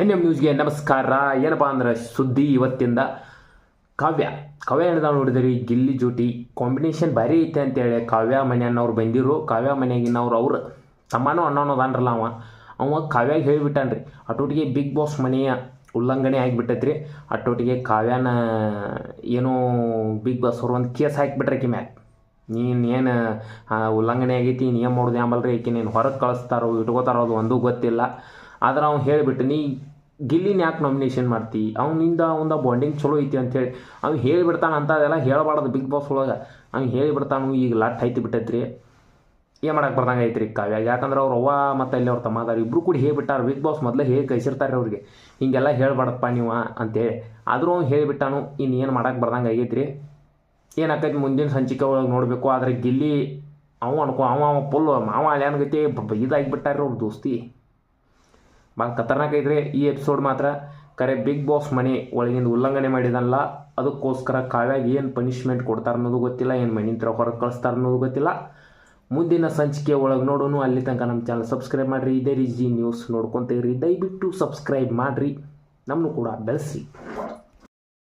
N M ನ್ಯೂಸ್ಗೆ ನಮಸ್ಕಾರ. ಏನಪ್ಪ ಅಂದ್ರೆ ಸುದ್ದಿ ಇವತ್ತಿಂದ ಕಾವ್ಯ. ಕಾವ್ಯ ಏನದ ನೋಡಿದ್ರಿ? ಗಿಲ್ಲಿ ಜೋಟಿ ಕಾಂಬಿನೇಷನ್ ಭಾರಿ ಐತೆ ಅಂತೇಳಿ ಕಾವ್ಯ ಮನೆಯನ್ನವ್ರು ಬಂದಿರು. ಕಾವ್ಯ ಮನೆಯಾಗಿನವ್ರು ಅವ್ರು ತಮ್ಮನೂ ಅಣ್ಣನೋ ಅದಾನ್ರಲ್ಲ ಅವ. ಅವ ಕಾವ್ಯಾಗ ಹೇಳಿಬಿಟ್ಟನ್ರಿ. ಅಟೋಟಿಗೆ ಬಿಗ್ ಬಾಸ್ ಮನೆಯ ಉಲ್ಲಂಘನೆ ಆಗಿಬಿಟ್ಟೈತ್ರಿ. ಅಟೋಟಿಗೆ ಕಾವ್ಯನ ಏನೋ ಬಿಗ್ ಬಾಸ್ ಅವ್ರು ಒಂದು ಕೇಸ್ ಹಾಕಿಬಿಟ್ರೆ ಆಕಿ ಮ್ಯಾಗ. ನೀನು ಏನು ಉಲ್ಲಂಘನೆ ಆಗೈತಿ ನೀನು ಏನು ಮಾಡೋದು ಆಂಬಲ್ರಿ ಈಕೆ ನೀನು ಹೊರಗೆ ಕಳಿಸ್ತಾರೋ, ಇಟ್ಕೋತಾರೋ ಅದು ಒಂದೂ ಗೊತ್ತಿಲ್ಲ. ಆದ್ರೆ ಅವ್ನು ಹೇಳಿಬಿಟ್ಟು, ನೀ ಗಿಲ್ಲಿನ ಯಾಕೆ ನಾಮಿನೇಷನ್ ಮಾಡ್ತಿ? ಅವನಿಂದ ಒಂದು ಬಾಂಡಿಂಗ್ ಚಲೋ ಐತಿ ಅಂತೇಳಿ ಅವ್ನು ಹೇಳಿಬಿಡ್ತಾನೆ ಅಂಥದ್ದೆಲ್ಲ ಹೇಳಬಾರ್ದು ಬಿಗ್ ಬಾಸ್ ಒಳಗೆ. ಅವ್ನು ಹೇಳಿಬಿಡ್ತಾನು, ಈಗ ಲಟ್ ಐತಿ ಬಿಟ್ಟೈತ್ರಿ. ಏನು ಮಾಡಕ್ಕೆ ಬರ್ದಂಗೆ ರೀ ಕಾವ್ಯಾಗ ಯಾಕಂದ್ರೆ ಅವ್ರು ಅವ್ವ ಮತ್ತು ಅಲ್ಲಿ ಅವ್ರ ತಮ್ಮ ಅದಾರ, ಇಬ್ರು ಕೂಡ ಹೇಳ್ಬಿಟ್ಟಾರ. ಬಿಗ್ ಬಾಸ್ ಮೊದಲೇ ಹೇಗೆ ಕಳಿಸಿರ್ತಾರೆ ಅವ್ರಿಗೆ. ಹೀಗೆಲ್ಲ ಹೇಳ್ಬಾರ್ದಪ್ಪ ನೀವು ಅಂತೇಳಿ ಆದರೂ ಅವ್ನು ಹೇಳಿಬಿಟ್ಟಾನು ಇನ್ನು ಏನು ಮಾಡಕ್ಕೆ ಬರ್ದಂಗೆ ಆಗೈತ್ರಿ? ಏನಾಕೈತಿ ಮುಂದಿನ ಸಂಚಿಕೆ ಒಳಗೆ ನೋಡಬೇಕು. ಆದರೆ ಗಿಲ್ಲಿ ಅವ ಅನ್ಕೋ ಅವ ಫುಲ್ ಮಾವ ಅಲ್ಯಾನ್ಗತಿ ಇದಾಗಿಬಿಟ್ಟಾರ ಅವ್ರ ದೋಸ್ತಿ. ಭಾಳ ಖತರ್ನಾಕ್ ಐತ್ರಿ. ಈ ಎಪಿಸೋಡ್ ಮಾತ್ರ ಕರೆ ಬಿಗ್ ಬಾಸ್ ಮನೆ ಒಳಗಿಂದ ಉಲ್ಲಂಘನೆ ಮಾಡಿದಲ್ಲ ಅದಕ್ಕೋಸ್ಕರ ಕಾವ್ಯಾಗ ಏನು ಪನಿಷ್ಮೆಂಟ್ ಕೊಡ್ತಾರೆ ಅನ್ನೋದು ಗೊತ್ತಿಲ್ಲ, ಏನು ಮನಿಂತ್ರ ಹೊರಗೆ ಕಳಿಸ್ತಾರೆ ಅನ್ನೋದು ಗೊತ್ತಿಲ್ಲ. ಮುಂದಿನ ಸಂಚಿಕೆ ಒಳಗೆ ನೋಡೋನು, ಅಲ್ಲಿ ತನಕ ನಮ್ಮ ಚಾನಲ್ ಸಬ್ಸ್ಕ್ರೈಬ್ ಮಾಡಿರಿ. ಇದೇ ರೀತಿ ನ್ಯೂಸ್ ನೋಡ್ಕೊತೀರಿ ದಯವಿಟ್ಟು ಸಬ್ಸ್ಕ್ರೈಬ್ ಮಾಡಿರಿ. ನಮ್ಮನ್ನು ಕೂಡ ಬೆಳೆಸಿ.